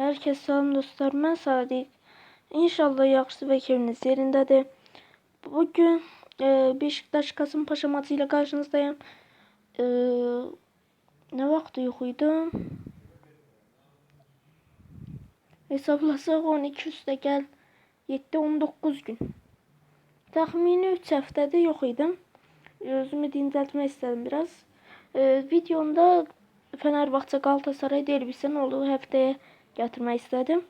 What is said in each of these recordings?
Herkes salam dostlar. Ben Sadiq. İnşallah yaxşı və keyfiniz yerindədir. Bugün e, Beşiktaş Kasımpaşa maçı ile karşınızdayım. E, ne yok idi? Hesablasaq 12 üstə gəl 7-19 gün. Təxmini 3 həftədir yox idim. Özümü dincəltmək istədim biraz. E, videomda Fenerbahçe Galatasaray derbisinin olduğu həftəyə gətirmək istədim.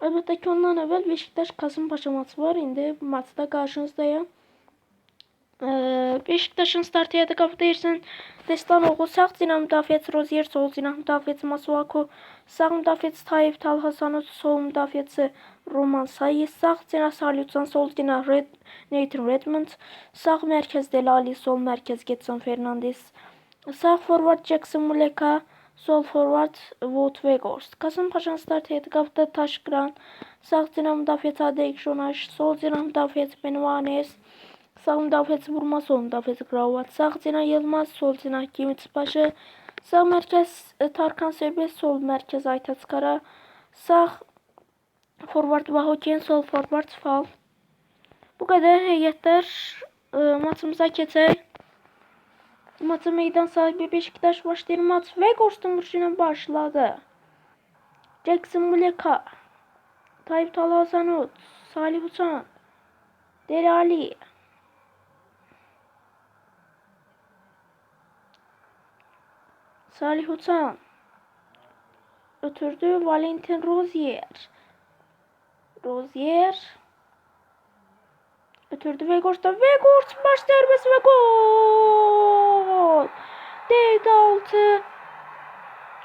Əlbəttə ki, ondan əvvəl Beşiktaş Kasımpaşa maçı var. İndi maçda qarşınızdayım. Ee, Beşiktaş'ın start yedi kapıda yersin. Destanoğlu sağ cinah müdafiəçi Rozier, sol cinah müdafiəçi Masuaku, sağ müdafiəçi Tayyip Talhasanov, sol müdafiəçi Roman Sayı, sağ cinah Salyutsan, sol cinah Red, Nathan Redmond, sağ mərkəz Delali, sol mərkəz Getson Fernandes, sağ forward Jackson Muleka, sol forward Wout Weghorst. Kasımpaşa'nın start yedi kapıda Taşkıran, sağ cinah müdafiəçi Adek Jonaş, sol cinah müdafiəçi Benvanes, Sağ müdafiəçi vurma, sol müdafiəçi Kravat, sağ cinah Yılmaz, sol cinah Gimit başı, sağ mərkəz Tarkan Serbest, sol mərkəz Aytaç Kara, sağ forward Vahoken, sol forward Fal. Bu qədər heyətlər e, maçımıza keçək. Maçı meydan sahibi Beşiktaş başlayır. Maç Vegors'un vuruşuyla başladı. Jackson Muleka, Tayyip Talhasanut, Salih Uçan, Deli Ali, Salih Uçan. Ötürdü Valentin Rozier. Rozier. Ötürdü Vegors'ta. Vegors baş darbesi ve gol. Değdi altı.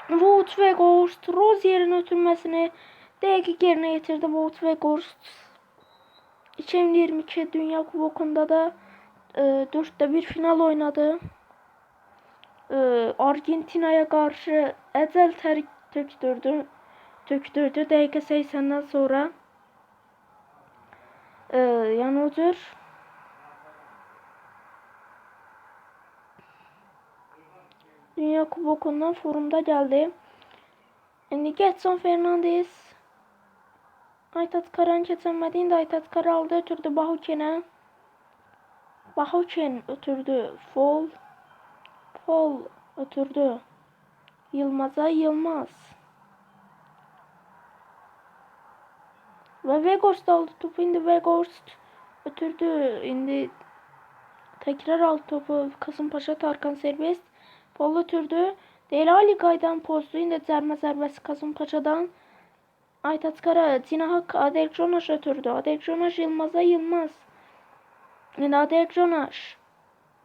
Wout Weghorst Rozier'in ötürmesini dakika yerine getirdi Wout Weghorst. 2022 Dünya Kuboku'nda da e, 4'te bir final oynadı e, Argentina'ya karşı ecel ter töktürdü. Töktürdü. Dakika 80'den sonra e, yani Dünya Kuboku'ndan forumda geldi. Şimdi Getson Fernandes Aytat Karan geçemediğinde Aytat Kara aldı ötürdü Bahuken'e. Bahuken ötürdü. Fall. Paul oturdu. Yılmaz'a Yılmaz. Ve Weghorst aldı topu. Indi Weghorst ötürdü. Indi tekrar aldı topu. Kasımpaşa Tarkan serbest. Paul ötürdü. Delali Gay'dan pozdu. Indi zərmə zərbəsi Kasımpaşadan. Aytaç Kara, Cinahak Adel Jonaş ötürdü. Adel Jonaş Yılmaz'a Yılmaz. Indi Adel Jonaş.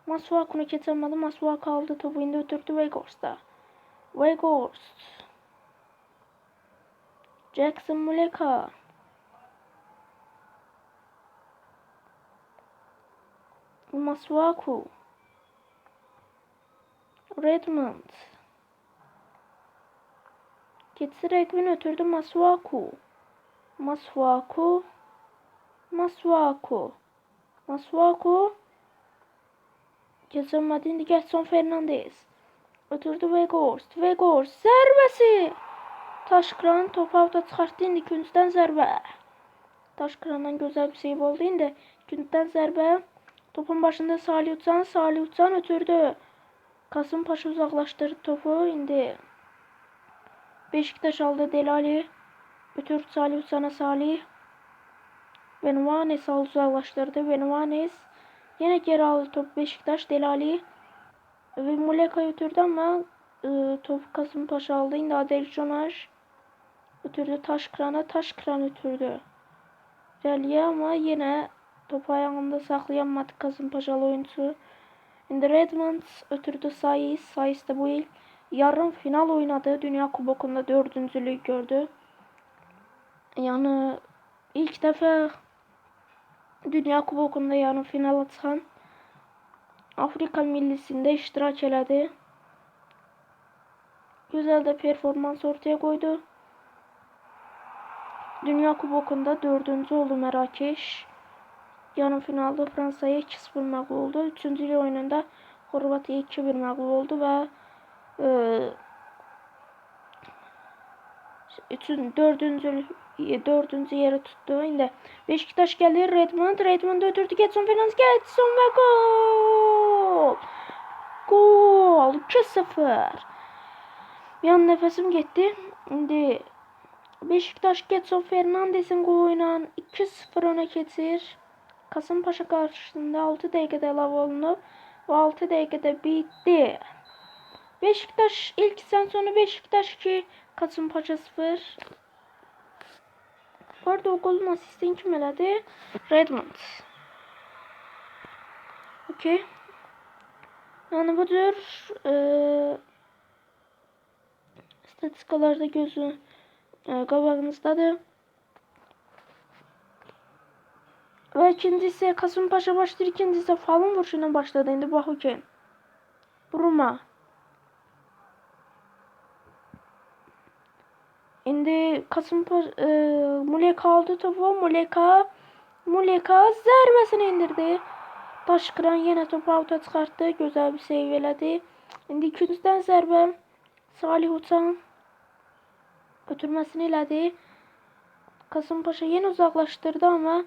Masuaku'nu geçemedi. Masuaku aldı topu indi ötürdü Weghorst'a. Weghorst. Jackson Muleka. Masuaku. Redmond. Geçsi Redmond ötürdü Masuaku. Masuaku. Masuaku. Masuaku. Geçemediğinde Gerson Fernandez. Ötürdü Weghorst. Weghorst zərbəsi. Taşkıran topu avda çıxartdı. İndi güncdən zərbə. Taşkırandan gözəl bir seyv oldu. İndi güncdən zərbə. Topun başında Salih Uçan. Salih Uçan ötürdü. Kasımpaşa uzaklaştırdı topu. İndi Beşiktaş aldı Delali. Ötürdü Salih Uçan'a Salih. Benvanes aldı uzaklaştırdı. Benvanes Yine geri aldı top Beşiktaş Delali ve Muleka götürdü ama e, top Kasımpaşa aldı. Yine Adel Jonaş götürdü taş krana taş kran götürdü. Reliye ama yine topu ayağında saklayamadı Kasımpaşalı oyuncu. Şimdi Redmond ötürdü Sayıs. Sayıs da bu yıl yarım final oynadı. Dünya Kuboku'nda dördüncülüğü gördü. Yani ilk defa Dünya Kuboku'nda yarın final atan Afrika millisinde iştirak elədi. Güzel de performans ortaya koydu. Dünya Kubokunda dördüncü oldu Merakeş. Yarım finalda Fransa'ya 2-0 məğlub oldu. Üçüncü oyununda Xorvatiya 2-1 məğlub oldu və e, üçün dördüncü dördüncü yeri tuttu. İndi Beşiktaş gelir. Redmond. Redmond ötürdü. Getson Fernandes. Getson ve gol. Gol. 2-0. Bir an nefesim gitti. İndi Beşiktaş Getson Fernandes'in goluyla 2-0 öne geçir. Kasımpaşa karşısında 6 dakikada əlavə olunub və 6 dakikada bitti. Beşiktaş ilk sen sonra Beşiktaş 2, Kasımpaşa 0. Bu arada o golün asistini kim elədi? Redmond. Okey. Yani bu cür e, statistikalarda gözü e, qabağınızdadır. Ve ikincisi Kasımpaşa başladı. ikincisi Falun vuruşuyla başladı. İndi Bahuken. Bruma. İndi Kasımpaşa e, Muleka aldı topu. Muleka Muleka zərbəsini indirdi. Daş kıran yenə topu avuta çıxartdı. Gözəl bir seyv elədi. İndi ikinciden zərbə Salih Uçan götürməsini elədi. Kasımpaşa yenə uzaqlaşdırdı amma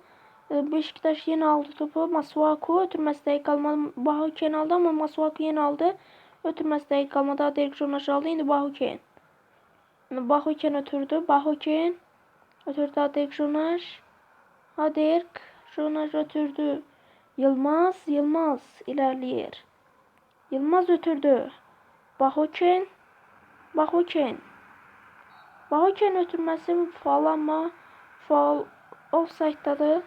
Beşiktaş yeni aldı topu. Masuaku ötürməsi dəqiq qalmadı. Bahuken aldı amma Masuaku yeni aldı. Ötürməsi dəqiq qalmadı. Aderik Jonaş aldı. İndi Bahuken. Bahuken ötürdü. Bahuken ötürdü Jonaş. Aderik Jonaş ötürdü. Yılmaz. Yılmaz ilerleyir. Yılmaz ötürdü. Bahuken. Bahuken. Bahuken ötürməsi faal amma faal offside'dadır.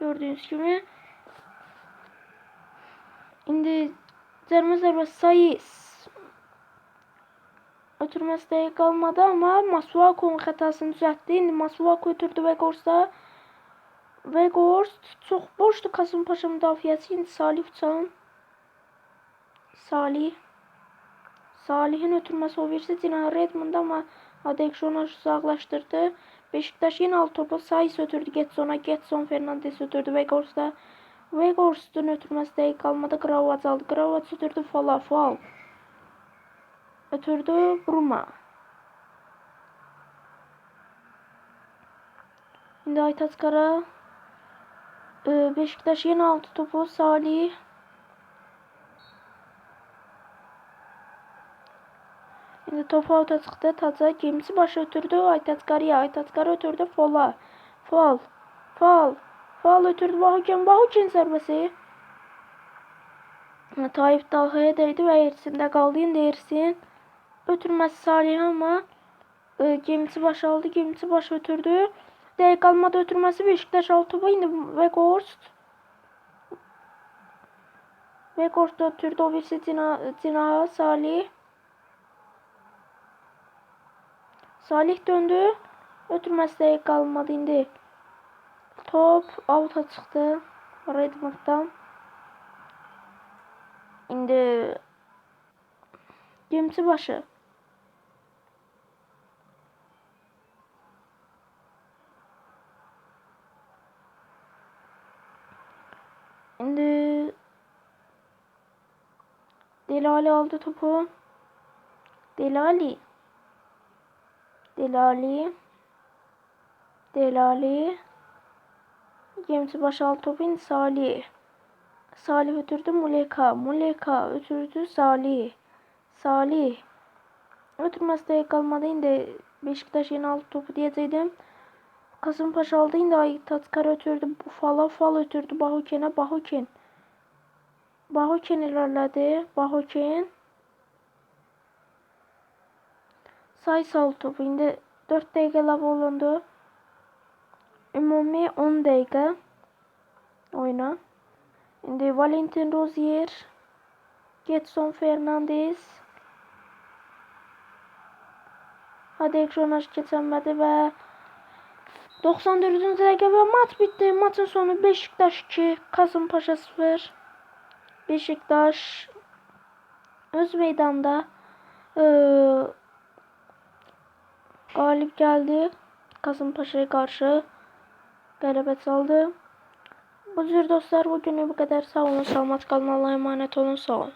Gördüğünüz gibi. Şimdi zarma zarma sayız. Ötürməsi dəqiq qalmadı, amma Masuakonun xətasını düzəltdi. İndi Masuako ötürdü Vegorsa. Vegors çox boşdu Kasım Paşa müdafiəsi. İndi Salih Uçan. Salih. Salihin ötürməsi o versə Dinar Redmond, amma Adekşonu uzaqlaşdırdı. Beşiktaş yine alt topu Sayıs ötürdü Getson'a. Getson Fernandes ötürdü Vegors'da. Vegors'un ötürməsi dəqiq qalmadı. Gravats aldı. Gravats ötürdü Fala. Fal. Ötürdü Bruma. Şimdi Aytat Kara. Ee, Beşiktaş yine altı topu Salih. Topu çıktı. Taca gemisi başı ötürdü. Aytat Kara'ya. Aytat Kara ötürdü. Fola. Fol. Fol. Fol ötürdü. Bahuken. Bahuken zərbesi. Tayyip dalgaya değdi ve yerisinde kaldı. Yine yersin. Ötürməsi Salih ama e, gemisi baş aldı. Gemisi baş ötürdü. Dəqiq qalmadı ötürməsi Beşiktaş altı topu indi Weghorst. Weghorst ötürdü o birisi Cina, Cina Salih. Salih döndü. Ötürməsi dəqiq qalmadı indi. Top avuta çıxdı. Redmond'dan. İndi gemisi başı. Şimdi Delali aldı topu. Delali. Delali. Delali. Gemisi başaltı topu indi Salih. Salih ötürdü Muleka. Muleka ötürdü Salih. Salih. Ötürməsi dəqiq qalmadı. İndi Beşiktaş yeni altı topu diyəcəkdim. Kasımpaşa aldı. İndi Aytatkar ötürdü. Fala fal ötürdü Bahuken'e. Bahuken. Bahuken ilerledi. Bahuken. Sayısal topu. İndi 4 dəqiqə əlavə olundu. Ümumi 10 dəqiqə oyna. İndi Valentin Rozier. Getson Fernandes. Hadi Ekronaş geçemedi ve 94. dakika ve maç bitti. Maçın sonu Beşiktaş 2, Kasımpaşa 0. Beşiktaş öz meydanda e, galip geldi. Kasımpaşa'ya karşı galibiyet aldı. Bu tür dostlar bugün bu kadar. Sağ olun. Sağ olun. Allah'a emanet olun. Sağ olun.